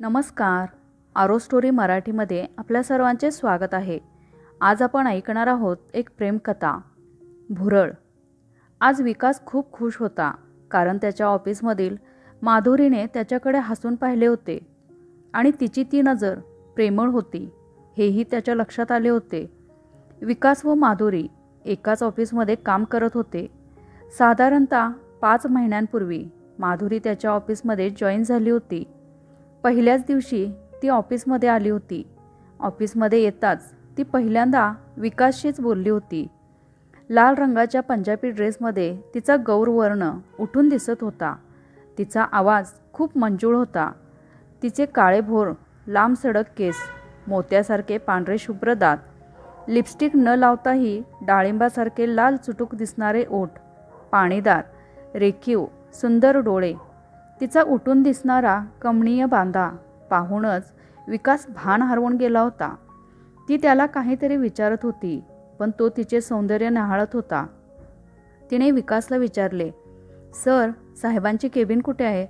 नमस्कार. आरो स्टोरी मराठीमध्ये आपल्या सर्वांचे स्वागत आहे. आज आपण ऐकणार आहोत एक प्रेमकथा भुरळ. आज विकास खूप खुश होता कारण त्याच्या ऑफिसमधील माधुरीने त्याच्याकडे हसून पाहिले होते. आणि तिची ती नजर प्रेमळ होती हेही त्याच्या लक्षात आले होते. विकास व माधुरी एकाच ऑफिसमध्ये काम करत होते. साधारणतः पाच महिन्यांपूर्वी माधुरी त्याच्या ऑफिसमध्ये जॉईन झाली होती. पहिल्याच दिवशी ती ऑफिसमध्ये आली होती. ऑफिसमध्ये येताच ती पहिल्यांदा विकासशीच बोलली होती. लाल रंगाच्या पंजाबी ड्रेसमध्ये तिचा गौरवर्ण उठून दिसत होता. तिचा आवाज खूप मंजूळ होता. तिचे काळे भोर लांब सडक केस मोत्यासारखे पांढरे शुभ्र दात लिपस्टिक न लावताही डाळिंबासारखे लाल चुटूक दिसणारे ओठ पाणीदार रेखीव सुंदर डोळे तिचा उठून दिसणारा कमणीय बांधा पाहूनच विकास भान हरवून गेला होता. ती त्याला काहीतरी विचारत होती पण तो तिचे सौंदर्य न्याहाळत होता. तिने विकासला विचारले सर साहेबांची केबिन कुठे आहे?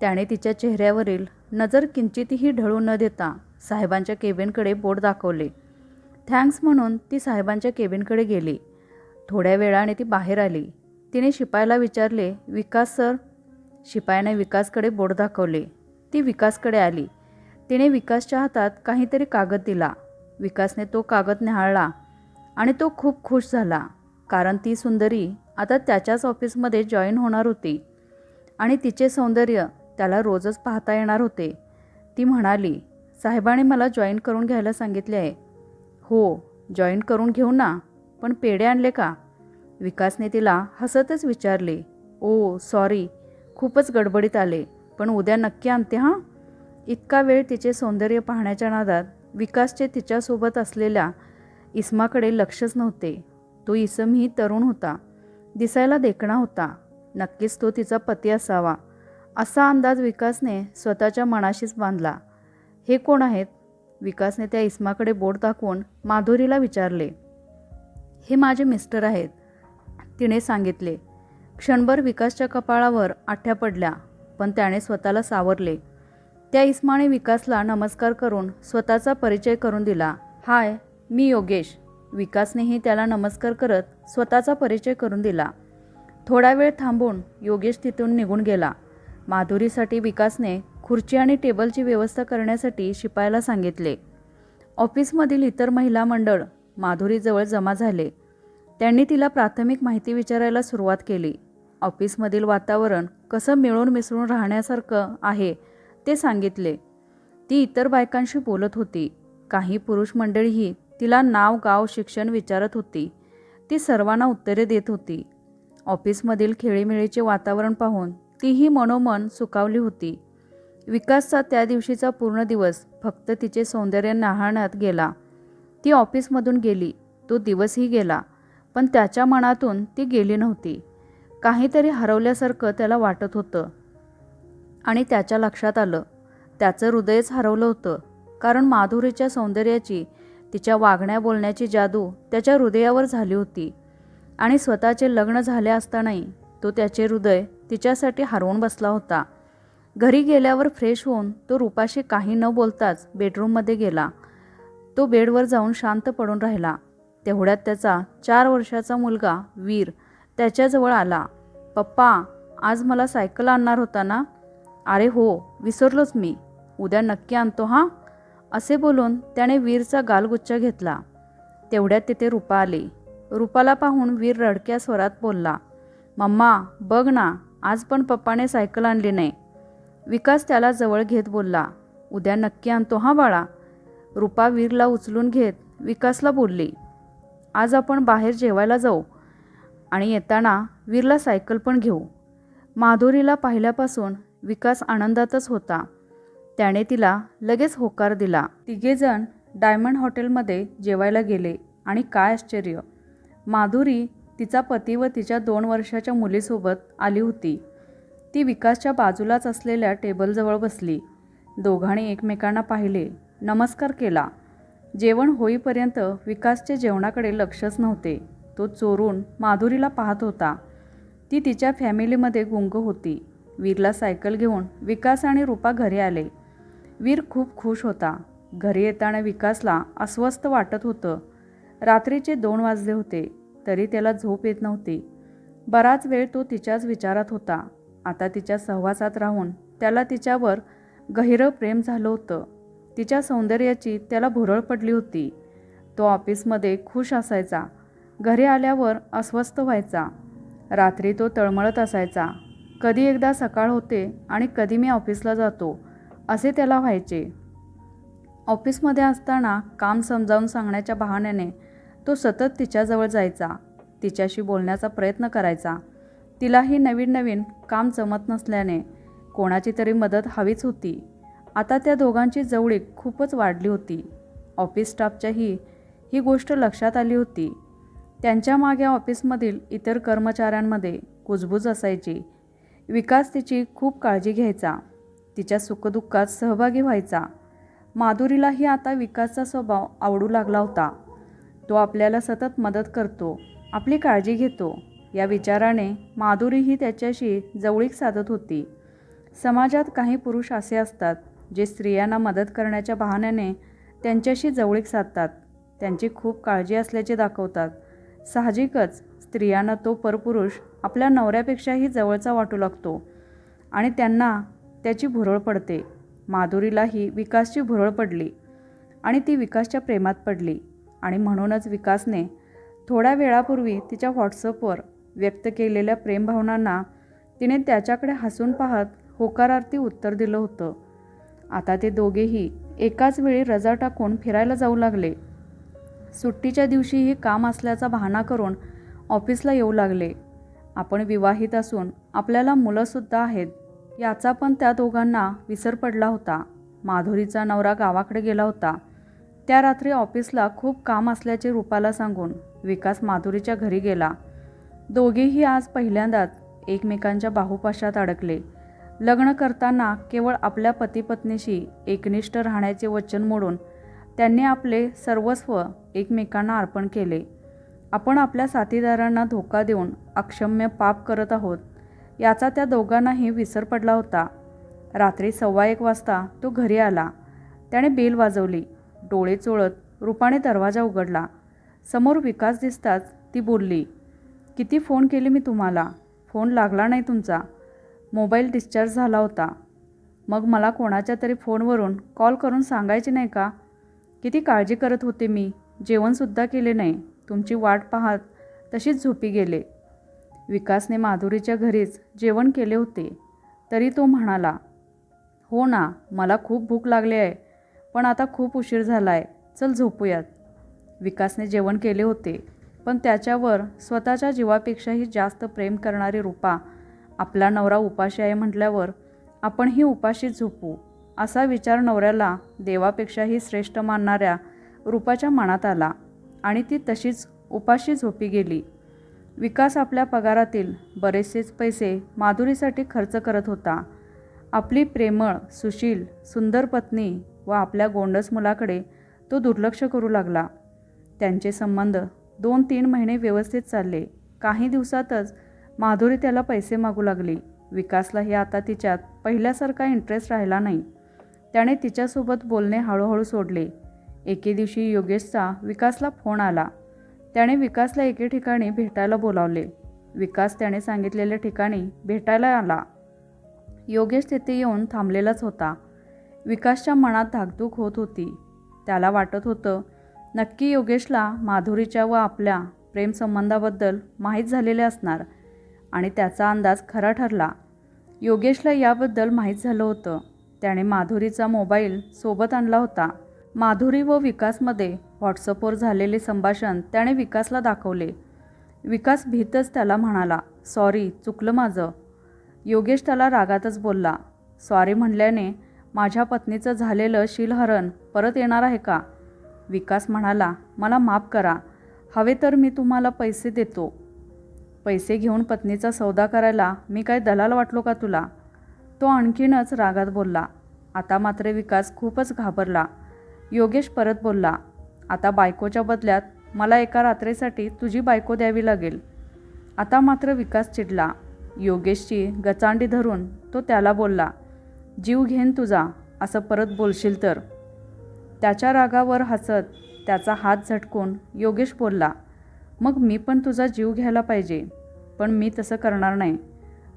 त्याने तिच्या चेहऱ्यावरील नजर किंचितही ढळू न देता साहेबांच्या केबिनकडे बोट दाखवले. थँक्स म्हणून ती साहेबांच्या केबिनकडे गेली. थोड्या वेळाने ती बाहेर आली. तिने शिपायला विचारले विकास सर शिपायाने विकासकडे बोट दाखवले. ती विकासकडे आली. तिने विकासच्या हातात काहीतरी कागद दिला. विकासने तो कागद न्याहाळला आणि तो खूप खुश झाला कारण ती सुंदरी आता त्याच्याच ऑफिसमध्ये जॉईन होणार होती आणि तिचे सौंदर्य त्याला रोजच पाहता येणार होते. ती म्हणाली साहेबाने मला जॉईन करून घ्यायला सांगितले आहे. हो जॉईन करून घेऊ ना पण पेढे आणले का? विकासने तिला हसतच विचारले. ओ सॉरी खूपच गडबडीत आले. पण उद्या नक्की आणते हां? इतका वेळ तिचे सौंदर्य पाहण्याच्या नादात विकासचे तिच्यासोबत असलेल्या इस्माकडे लक्षच नव्हते. तो इसमही तरुण होता. दिसायला देखणा होता. नक्कीच तो तिचा पती असावा. असा अंदाज विकासने स्वतःच्या मनाशीच बांधला. हे कोण आहेत? विकासने त्या इस्माकडे बोट दाखवून माधुरीला विचारले. हे माझे मिस्टर आहेत तिने सांगितले. क्षणभर विकासच्या कपाळावर आठ्या पडल्या पण त्याने स्वतःला सावरले. त्या इस्माने विकासला नमस्कार करून स्वतःचा परिचय करून दिला. हाय मी योगेश. विकासनेही त्याला नमस्कार करत स्वतःचा परिचय करून दिला. थोडा वेळ थांबून योगेश तिथून निघून गेला. माधुरीसाठी विकासने खुर्ची आणि टेबलची व्यवस्था करण्यासाठी शिपायाला सांगितले. ऑफिसमधील इतर महिला मंडळ माधुरीजवळ जमा झाले. त्यांनी तिला प्राथमिक माहिती विचारायला सुरुवात केली. ऑफिसमधील वातावरण कसं मिळून मिसळून राहण्यासारखं आहे ते सांगितले. ती इतर बायकांशी बोलत होती. काही पुरुष मंडळीही तिला नाव गाव शिक्षण विचारत होती. ती सर्वांना उत्तरे देत होती. ऑफिसमधील खेळीमेळीचे वातावरण पाहून तीही मनोमन सुकावली होती. विकासचा त्या दिवशीचा पूर्ण दिवस फक्त तिचे सौंदर्य न्याहाळण्यात गेला. ती ऑफिसमधून गेली. तो दिवसही गेला. पण त्याच्या मनातून ती गेली नव्हती. काहीतरी हरवल्यासारखं त्याला वाटत होतं. आणि त्याच्या लक्षात आलं. त्याचं हृदयच हरवलं होतं. कारण माधुरीच्या सौंदर्याची तिच्या वागण्या बोलण्याची जादू त्याच्या हृदयावर झाली होती. आणि स्वतःचे लग्न झाले असतानाही तो त्याचे हृदय तिच्यासाठी हरवून बसला होता. घरी गेल्यावर फ्रेश होऊन तो रूपाशी काही न बोलताच बेडरूममध्ये गेला. तो बेडवर जाऊन शांत पडून राहिला. तेवढ्यात त्याचा चार वर्षाचा मुलगा वीर त्याच्याजवळ आला. पप्पा आज मला सायकल आणणार होता ना? अरे हो विसरलोच मी. उद्या नक्की आणतो हां? असे बोलून त्याने वीरचा गालगुच्छ घेतला. तेवढ्यात तिथे रूपा आली. रूपाला पाहून वीर रडक्या स्वरात बोलला मम्मा बघ ना आज पण पप्पाने सायकल आणली नाही. विकास त्याला जवळ घेत बोलला उद्या नक्की आणतो हां बाळा. रूपा वीरला उचलून घेत विकासला बोलली आज आपण बाहेर जेवायला जाऊ आणि येताना वीरला सायकल पण घेऊ. माधुरीला पाहिल्यापासून विकास आनंदातच होता. त्याने तिला लगेच होकार दिला. तिघेजण डायमंड हॉटेलमध्ये जेवायला गेले आणि काय आश्चर्य! माधुरी तिचा पती व तिच्या दोन वर्षाच्या मुलीसोबत आली होती. ती विकासच्या बाजूलाच असलेल्या टेबलजवळ बसली. दोघांनी एकमेकांना पाहिले नमस्कार केला. जेवण होईपर्यंत विकासचे जेवणाकडे लक्षच नव्हते. तो चोरून माधुरीला पाहत होता. ती तिच्या फॅमिलीमध्ये गुंग होती. वीरला सायकल घेऊन विकास आणि रूपा घरी आले. वीर खूप खुश होता. घरी येताना विकासला अस्वस्थ वाटत होतं. रात्रीचे दोन वाजले होते तरी त्याला झोप येत नव्हती. बराच वेळ तो तिच्याच विचारात होता. आता तिच्या सहवासात राहून त्याला तिच्यावर गहिरं प्रेम झालं होतं. तिच्या सौंदर्याची त्याला भुरळ पडली होती. तो ऑफिसमध्ये खुश असायचा. घरी आल्यावर अस्वस्थ व्हायचा. रात्री तो तळमळत असायचा. कधी एकदा सकाळ होते आणि कधी मी ऑफिसला जातो असे त्याला व्हायचे. ऑफिसमध्ये असताना काम समजावून सांगण्याच्या बहाण्याने तो सतत तिच्याजवळ जायचा. तिच्याशी बोलण्याचा प्रयत्न करायचा. तिलाही नवीन नवीन काम जमत नसल्याने कोणाची तरी मदत हवीच होती. आता त्या दोघांची जवळीक खूपच वाढली होती. ऑफिस स्टाफच्याही ही गोष्ट लक्षात आली होती. त्यांच्या मागे ऑफिसमधील इतर कर्मचाऱ्यांमध्ये कुजबूज असायची. विकास तिची खूप काळजी घ्यायचा. तिच्या सुखदुःखात सहभागी व्हायचा. माधुरीलाही आता विकासचा स्वभाव आवडू लागला होता. तो आपल्याला सतत मदत करतो आपली काळजी घेतो. या विचाराने माधुरीही त्याच्याशी जवळीक साधत होती. समाजात काही पुरुष असे असतात जे स्त्रियांना मदत करण्याच्या बहाण्याने त्यांच्याशी जवळीक साधतात. त्यांची खूप काळजी असल्याचे दाखवतात. साहजिकच स्त्रियांना तो परपुरुष आपल्या नवऱ्यापेक्षाही जवळचा वाटू लागतो आणि त्यांना त्याची भुरळ पडते. माधुरीलाही विकासची भुरळ पडली आणि ती विकासच्या प्रेमात पडली आणि म्हणूनच विकासने थोड्या वेळापूर्वी तिच्या व्हॉट्सअपवर व्यक्त केलेल्या प्रेमभावनांना तिने त्याच्याकडे हसून पाहत होकारार्थी उत्तर दिलं होतं. आता ते दोघेही एकाच वेळी रजा टाकून फिरायला जाऊ लागले. सुट्टीच्या दिवशीही काम असल्याचा बहाणा करून ऑफिसला येऊ लागले. आपण विवाहित असून आपल्याला मुलंसुद्धा आहेत. याचा पण त्या दोघांना विसर पडला होता. माधुरीचा नवरा गावाकडे गेला होता. त्या रात्री ऑफिसला खूप काम असल्याचे रूपाला सांगून विकास माधुरीच्या घरी गेला. दोघेही आज पहिल्यांदाच एकमेकांच्या बाहुपाशात अडकले. लग्न करताना केवळ आपल्या पतीपत्नीशी एकनिष्ठ राहण्याचे वचन मोडून त्यांनी आपले सर्वस्व एकमेकांना अर्पण केले. आपण आपल्या साथीदारांना धोका देऊन अक्षम्य पाप करत आहोत याचा त्या दोघांनाही विसर पडला होता. रात्री सव्वा एक वाजता तो घरी आला. त्याने बेल वाजवली डोळे चोळत रूपाने दरवाजा उघडला. समोर विकास दिसताच ती बोलली किती फोन केले मी तुम्हाला? फोन लागला नाही तुमचा. मोबाईल डिस्चार्ज झाला होता. मग मला कोणाच्या तरी फोनवरून कॉल करून सांगायचे नाही का? किती काळजी करत होते मी. जेवणसुद्धा केले नाही. तुमची वाट पाहत तशीच झोपी गेले. विकासने माधुरीच्या घरीच जेवण केले होते. तरी तो म्हणाला हो ना मला खूप भूक लागली आहे पण आता खूप उशीर झाला आहे चल झोपूयात. विकासने जेवण केले होते पण त्याच्यावर स्वतःच्या जीवापेक्षाही जास्त प्रेम करणारी रूपा आपला नवरा उपाशी आहे म्हटल्यावर आपणही उपाशी झोपू असा विचार नवऱ्याला देवापेक्षाही श्रेष्ठ मानणाऱ्या रूपाच्या मनात आला आणि ती तशीच उपाशी झोपी गेली. विकास आपल्या पगारातील बरेचसेच पैसे माधुरीसाठी खर्च करत होता. आपली प्रेमळ सुशील सुंदर पत्नी व आपल्या गोंडस मुलाकडे तो दुर्लक्ष करू लागला. त्यांचे संबंध दोन तीन महिने व्यवस्थित चालले. काही दिवसातच माधुरी त्याला पैसे मागू लागली. विकासलाही आता तिच्यात पहिल्यासारखा इंटरेस्ट राहिला नाही. त्याने तिच्यासोबत बोलणे हळूहळू सोडले. एके दिवशी योगेशचा विकासला फोन आला. त्याने विकासला एके ठिकाणी भेटायला बोलावले. विकास त्याने सांगितलेल्या ठिकाणी भेटायला आला. योगेश तेथे येऊन थांबलेलाच होता. विकासच्या मनात धाकधूक होत होती. त्याला वाटत होतं नक्की योगेशला माधुरीच्या व आपल्या प्रेमसंबंधाबद्दल माहीत झालेले असणार. आणि त्याचा अंदाज खरा ठरला. योगेशला याबद्दल माहीत झालं होतं. त्याने माधुरीचा मोबाईल सोबत आणला होता. माधुरी व विकासमध्ये व्हॉट्सअपवर झालेले संभाषण त्याने विकासला दाखवले. विकास भीतच त्याला म्हणाला सॉरी चुकलं माझं. योगेश त्याला रागातच बोलला सॉरी म्हणल्याने माझ्या पत्नीचं झालेलं शिलहरण परत येणार आहे का? विकास म्हणाला मला माफ करा. हवे तर मी तुम्हाला पैसे देतो. पैसे घेऊन पत्नीचा सौदा करायला मी काय दलाल वाटलो का तुला? तो आणखीनच रागात बोलला. आता मात्र विकास खूपच घाबरला. योगेश परत बोलला आता बायकोच्या बदल्यात मला एका रात्रीसाठी तुझी बायको द्यावी लागेल. आता मात्र विकास चिडला. योगेशची गचांडी धरून तो त्याला बोलला जीव घेन तुझा असं परत बोलशील तर. त्याच्या रागावर हसत त्याचा हात झटकून योगेश बोलला मग मी पण तुझा जीव घ्यायला पाहिजे. पण मी तसं करणार नाही.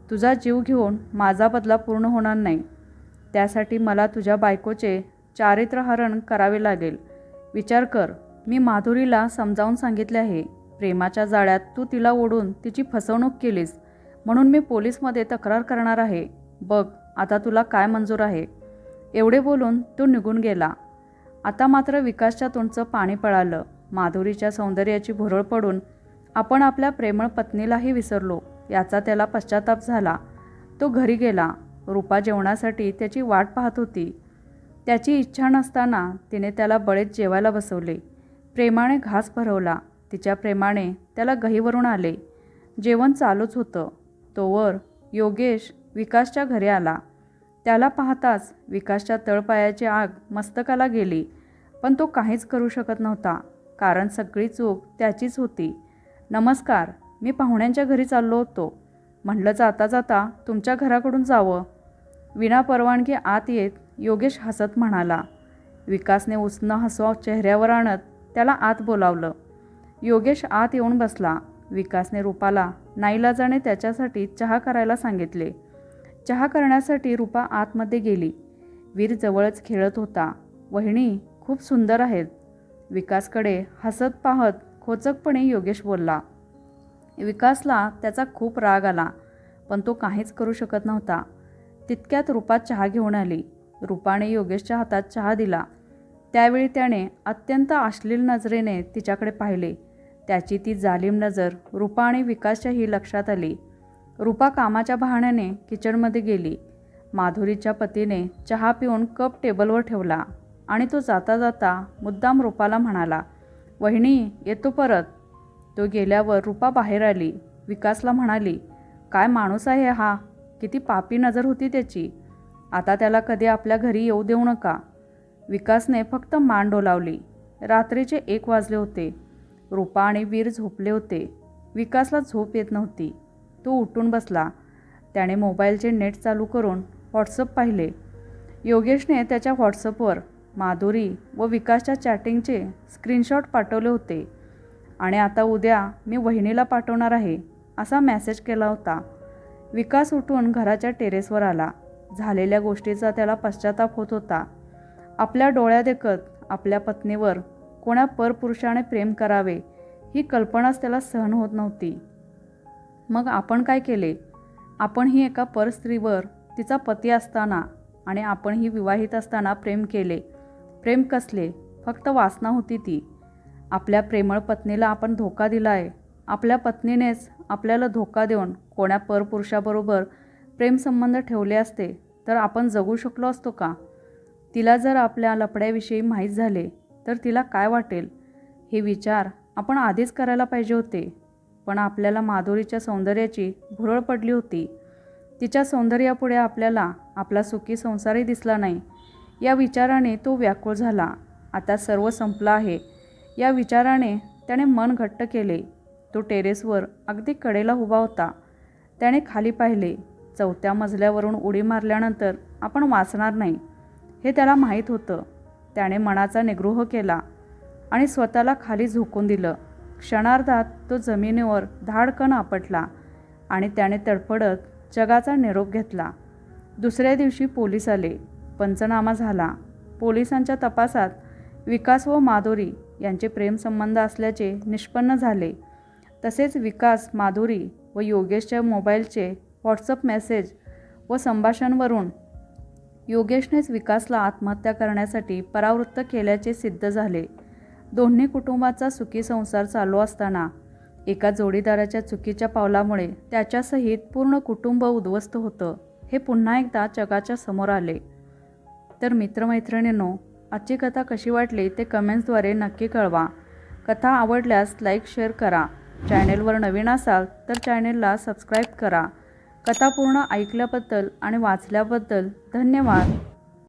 तुझा जीव घेऊन माझा बदला पूर्ण होणार नाही. त्यासाठी मला तुझ्या बायकोचे चारित्रहरण करावे लागेल. विचार कर मी माधुरीला समजावून सांगितले आहे. प्रेमाच्या जाळ्यात तू तिला ओढून तिची फसवणूक केलीस. म्हणून मी पोलीसमध्ये तक्रार करणार आहे. बघ आता तुला काय मंजूर आहे. एवढे बोलून तो निघून गेला. आता मात्र विकासच्या तोंडचं पाणी पळालं. माधुरीच्या सौंदर्याची भुरळ पडून आपण आपल्या प्रेमळ पत्नीलाही विसरलो याचा त्याला पश्चाताप झाला. तो घरी गेला. रूपा जेवणासाठी त्याची वाट पाहत होती. त्याची इच्छा नसताना तिने त्याला बळेत जेवायला बसवले. प्रेमाने घास भरवला. तिच्या प्रेमाने त्याला गहीवरून आले. जेवण चालूच होतं. तोवर योगेश विकासच्या घरी आला. त्याला पाहताच विकासच्या तळपायाची आग मस्तकाला गेली पण तो काहीच करू शकत नव्हता. कारण सगळी चूक त्याचीच होती. नमस्कार मी पाहुण्यांच्या घरी चाललो होतो. म्हणलं जाता जाता तुमच्या घराकडून जावं. विना परवानगी आत येत योगेश हसत म्हणाला. विकासने उसनं हसवा चेहऱ्यावर आणत त्याला आत बोलावलं. योगेश आत येऊन बसला. विकासने रूपाला नाईलाजाने त्याच्यासाठी चहा करायला सांगितले. चहा करण्यासाठी रूपा आतमध्ये गेली. वीर जवळच खेळत होता. वहिणी खूप सुंदर आहेत. विकासकडे हसत पाहत खोचकपणे योगेश बोलला विकासला त्याचा खूप राग आला पण तो काहीच करू शकत नव्हता. तितक्यात रूपा चहा घेऊन आली. रूपाने योगेशच्या हातात चहा दिला. त्यावेळी त्याने अत्यंत अश्लील नजरेने तिच्याकडे पाहिले. त्याची ती जालिम नजर रूपा आणि विकासच्याही लक्षात आली. रूपा कामाच्या बहाण्याने किचनमध्ये गेली. माधुरीच्या पतीने चहा पिऊन कप टेबलवर ठेवला. आणि तो जाता जाता मुद्दाम रूपाला म्हणाला वहिणी येतो परत. तो गेल्यावर रूपा बाहेर आली विकासला म्हणाली काय माणूस आहे हा? किती पापी नजर होती त्याची. आता त्याला कधी आपल्या घरी येऊ देऊ नका. विकासने फक्त मान डोलावली. रात्रीचे एक वाजले होते. रूपा आणि वीर झोपले होते. विकासला झोप येत नव्हती. तो उठून बसला. त्याने मोबाईलचे नेट चालू करून व्हॉट्सअप पाहिले. योगेशने त्याच्या व्हॉट्सअपवर माधुरी व विकासच्या चॅटिंगचे स्क्रीनशॉट पाठवले होते. आणि आता उद्या मी वहिनीला पाठवणार आहे असा मेसेज केला होता. विकास उठून घराच्या टेरेसवर आला. झालेल्या गोष्टीचा त्याला पश्चाताप होत होता. आपल्या डोळ्यादेखत आपल्या पत्नीवर कोणा परपुरुषाने प्रेम करावे ही कल्पनाच त्याला सहन होत नव्हती. मग आपण काय केले? आपण ही एका परस्त्रीवर तिचा पती असताना आणि आपणही विवाहित असताना प्रेम केले. प्रेम कसले? फक्त वासना होती ती. आपल्या प्रेमळ पत्नीला आपण धोका दिला आहे आपल्या पत्नीनेच आपल्याला धोका देऊन कोण्या परपुरुषाबरोबर प्रेमसंबंध ठेवले असते तर आपण जगू शकलो असतो का? तिला जर आपल्या लपड्याविषयी माहीत झाले तर तिला काय वाटेल? हे विचार आपण आधीच करायला पाहिजे होते. पण आपल्याला माधुरीच्या सौंदर्याची भुरळ पडली होती. तिच्या सौंदर्यापुढे आपल्याला आपला सुखी संसारही दिसला नाही. या विचाराने तो व्याकुळ झाला. आता सर्व संपलं आहे. या विचाराने त्याने मन घट्ट केले. तो टेरेसवर अगदी कडेला उभा होता. त्याने खाली पाहिले. चौथ्या मजल्यावरून उडी मारल्यानंतर आपण वाचणार नाही. हे त्याला माहीत होतं. त्याने मनाचा निगृह केला आणि स्वतःला खाली झोकून दिलं. क्षणार्धात तो जमिनीवर धाडकन आपटला आणि त्याने तडफडत जगाचा निरोप घेतला. दुसऱ्या दिवशी पोलीस आले. पंचनामा झाला. पोलिसांच्या तपासात विकास व माधुरी यांचे प्रेमसंबंध असल्याचे निष्पन्न झाले. तसेच विकास माधुरी व योगेशच्या मोबाईलचे व्हॉट्सअप मेसेज व संभाषणवरून योगेशनेच विकासला आत्महत्या करण्यासाठी परावृत्त केल्याचे सिद्ध झाले. दोन्ही कुटुंबाचा सुखी संसार चालू असताना एका जोडीदाराच्या चुकीच्या पावलामुळे त्याच्यासहित पूर्ण कुटुंब उद्ध्वस्त होतं हे पुन्हा एकदा जगाच्या समोर आले. तर मित्रमैत्रिणींनो आजची कथा कशी वाटली ते कमेंट्सद्वारे नक्की कळवा. कथा आवडल्यास लाईक शेअर करा. चॅनेलवर नवीन असाल तर चॅनेलला सबस्क्राईब करा. कथा पूर्ण ऐकल्याबद्दल आणि वाचल्याबद्दल धन्यवाद.